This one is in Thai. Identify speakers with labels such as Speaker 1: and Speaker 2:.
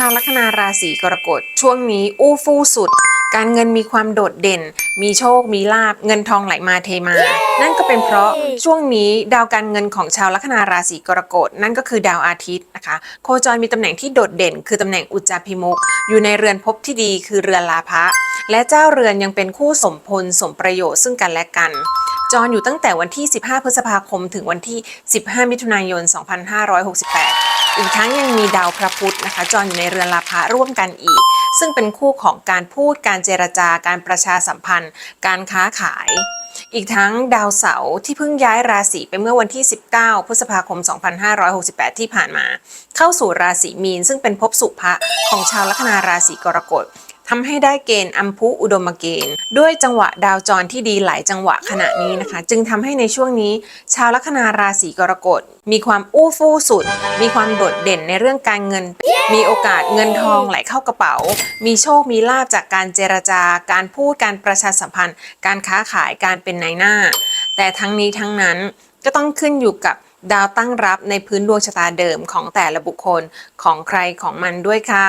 Speaker 1: ชาวลัคนาราศีกรกฎช่วงนี้อู้ฟู่สุด การเงินมีความโดดเด่น มีโชค มีลาบ เงินทองไหลมาเทมา นั่นก็เป็นเพราะช่วงนี้ดาวการเงินของชาวลัคนาราศีกรกฎนั่นก็คือดาวอาทิตย์นะคะ โคจรมีตำแหน่งที่โดดเด่น คือตำแหน่งอุจจาพิมุก อยู่ในเรือนภพที่ดีคือเรือนลาภะ และเจ้าเรือนยังเป็นคู่สมพลสมประโยชน์ซึ่งกันและกันจรอยู่ตั้งแต่วันที่ 15 พฤษภาคม ถึงวันที่ 15 มิถุนายน 2568 อีกทั้งยังมีดาวพระพุธนะคะ จรอยู่ในเรือนลาภะร่วมกันอีกซึ่งเป็นคู่ของการพูดการเจรจาการประชาสัมพันธ์ การค้าขาย อีกทั้งดาวเสาร์ที่เพิ่งย้ายราศีไปเมื่อวันที่ 19 พฤษภาคม 2568 ที่ผ่านมา เข้าสู่ราศีมีนซึ่งเป็นภพสุภะของชาวลัคนาราศีกรกฎ ทำให้ได้เกณฑ์อัมพุอุดมเกณฑ์ ด้วยจังหวะดาวจรที่ดีหลายจังหวะขณะนี้นะคะ จึงทำให้ในช่วงนี้ ชาวลัคนาราศีกรกฎมีความอู้ฟู่สุด มีความโดดเด่นในเรื่องการเงิน มีโอกาสเงินทองไหลเข้ากระเป๋า มีโชคมีลาบจากการเจรจาการพูดการประชาสัมพันธ์ การค้าขายการเป็นนายหน้า แต่ทั้งนี้ทั้งนั้นก็ต้องขึ้นอยู่กับดาวตั้งรับในพื้นดวงชะตาเดิมของแต่ละบุคคลของใครของมันด้วยค่ะ